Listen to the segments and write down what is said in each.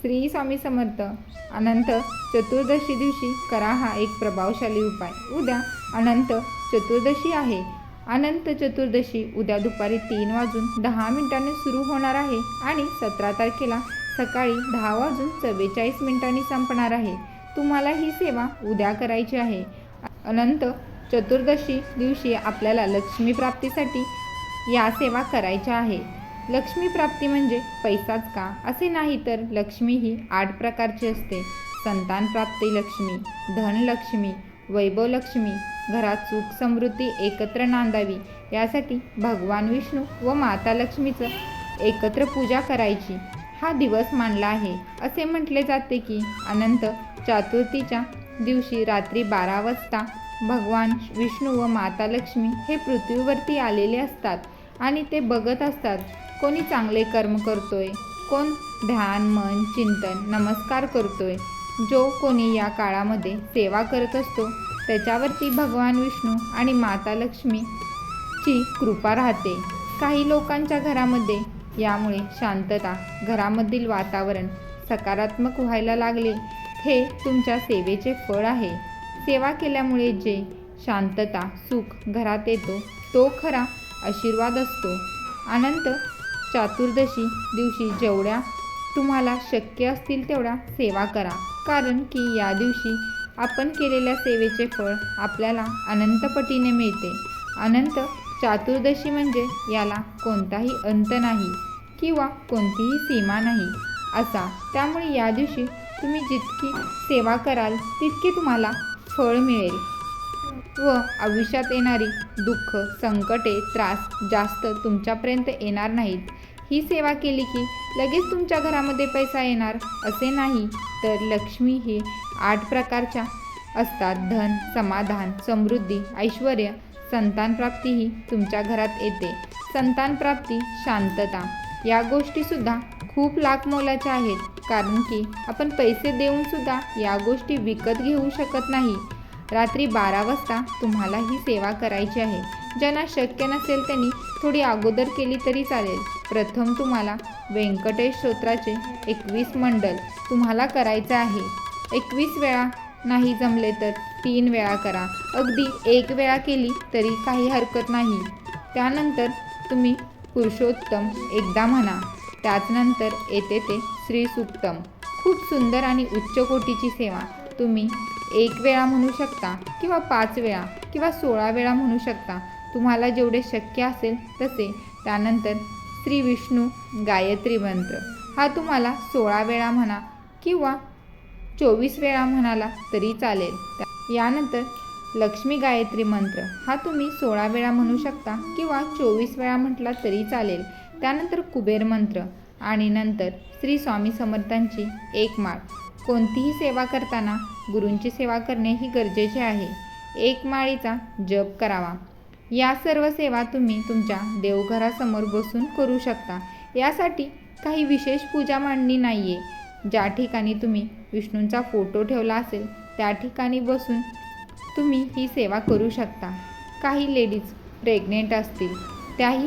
श्री स्वामी समर्थ. अनंत चतुर्दशी दिवशी करा हा एक प्रभावशाली उपाय. उद्या अनंत चतुर्दशी आहे. अनंत चतुर्दशी उद्या दुपारी तीन वाजून दहा मिनिटांनी सुरू होणार आहे आणि सतरा तारखेला सकाळी दहा वाजून चव्वेचाळीस मिनिटांनी संपणार आहे. तुम्हाला ही सेवा उद्या करायची आहे. अनंत चतुर्दशी दिवशी आपल्याला लक्ष्मी प्राप्तीसाठी या सेवा करायच्या आहे. लक्ष्मी प्राप्ती म्हणजे पैसाच का? असे नाही तर लक्ष्मी ही आठ प्रकारची असते. संतान प्राप्ती लक्ष्मी धनलक्ष्मी वैभव लक्ष्मी घरात सुख समृद्धी एकत्र नांदावी. यासाठी भगवान विष्णू व माता लक्ष्मीचं एकत्र पूजा करायची. हा दिवस मानला आहे. असे म्हटले जाते की अनंत चतुर्थीच्या दिवशी रात्री बारा वाजता भगवान विष्णू व माता लक्ष्मी हे पृथ्वीवरती आलेले असतात. आणि ते बघत असतात कोणी चांगले कर्म करतोय कोण ध्यान मन चिंतन नमस्कार करतोय जो कोणी या काळामध्ये सेवा करत असतो त्याच्यावरती भगवान विष्णू आणि माता लक्ष्मीची कृपा राहते. काही लोकांच्या घरामध्ये यामुळे शांतता घरामधील वातावरण सकारात्मक व्हायला लागले. हे तुमच्या सेवेचे फळ आहे. सेवा केल्यामुळे जे शांतता सुख घरात येतो तो खरा आशीर्वाद असतो. अनंत चातुर्दशी दिवशी जेवढ्या तुम्हाला शक्य असतील तेवढ्या सेवा करा. कारण की या दिवशी आपण केलेल्या सेवेचे फळ आपल्याला अनंतपटीने मिळते. अनंत चातुर्दशी म्हणजे याला कोणताही अंत नाही किंवा कोणतीही सीमा नाही. असा. त्यामुळे या दिवशी तुम्ही जितकी सेवा कराल तितकी तुम्हाला फळ मिळेल. व आयुष्यात येणारी दुःख संकटे त्रास जास्त तुमच्यापर्यंत येणार नाहीत. ही सेवा केली की लगेच तुमच्या घरामध्ये पैसा येणार असे नाही तर लक्ष्मी हे आठ प्रकारच्या असतात. धन समाधान समृद्धी ऐश्वर संतानप्राप्ती ही तुमच्या घरात येते. संतानप्राप्ती शांतता या गोष्टीसुद्धा खूप लाख मोलाच्या आहेत. कारण की आपण पैसे देऊनसुद्धा या गोष्टी विकत घेऊ शकत नाही. रात्री बारा वाजता तुम्हाला ही सेवा करायची आहे. ज्यांना शक्य नसेल त्यांनी थोडी अगोदर केली तरी चालेल. प्रथम तुम्हाला व्यंकटेश स्तोत्राचे एकवीस मंडल तुम्हाला करायचं आहे. एकवीस वेळा नाही जमले तर तीन वेळा करा. अगदी एक वेळा केली तरी काही हरकत नाही. त्यानंतर तुम्ही पुरुषोत्तम एकदा म्हणा. त्याचनंतर येते ते श्रीसुक्तम. खूप सुंदर आणि उच्च कोटीची सेवा. तुम्ही एक वेळा म्हणू शकता किंवा पाच वेळा किंवा सोळा वेळा म्हणू शकता तुम्हाला जेवढे शक्य असेल तसे. त्यानंतर श्री विष्णू गायत्री मंत्र. हा तुम्हाला सोळा वेळा म्हणा किंवा चोवीस वेळा म्हणाला तरी चालेल. यानंतर लक्ष्मी गायत्री मंत्र. हा तुम्ही सोळा वेळा म्हणू शकता किंवा चोवीस वेळा म्हटला तरी चालेल. त्यानंतर कुबेर मंत्र आणि नंतर श्री स्वामी समर्थांची एक माळ. कोणतीही सेवा करताना गुरूंची सेवा करणे ही गरजेचे आहे. एक माळीचा जप करावा. या सर्व सेवा तुम्ही तुमच्या देवघरासमोर बसून करू शकता. यासाठी काही विशेष पूजा मांडणी नाही आहे ज्या ठिकाणी तुम्ही विष्णूंचा फोटो ठेवला असेल त्या ठिकाणी बसून तुम्ही ही सेवा करू शकता. काही लेडीज प्रेग्नेंट असतील त्याही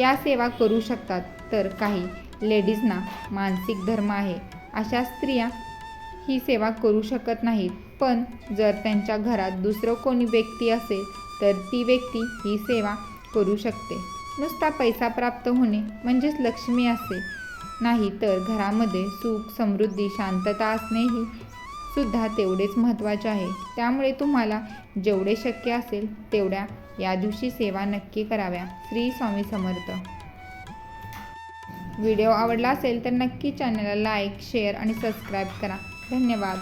या सेवा करू शकतात. तर काही लेडीजना मानसिक धर्म आहे. अशा स्त्रिया ही सेवा करू शकत नाहीत. पण जर त्यांच्या घरात दुसरं कोणी व्यक्ती असेल तर ती व्यक्ती ही सेवा करू शकते. नुसता पैसा प्राप्त होणे म्हणजेच लक्ष्मी असते नाही तर घरामध्ये सुख समृद्धी शांतता असणेही सुद्धा तेवढेच महत्त्वाचे आहे. त्यामुळे तुम्हाला जेवढे शक्य असेल तेवढ्या या दिवशी सेवा नक्की कराव्या. श्री स्वामी समर्थ. व्हिडिओ आवडला असेल तर नक्की चॅनलला लाईक शेअर आणि सबस्क्राईब करा. धन्यवाद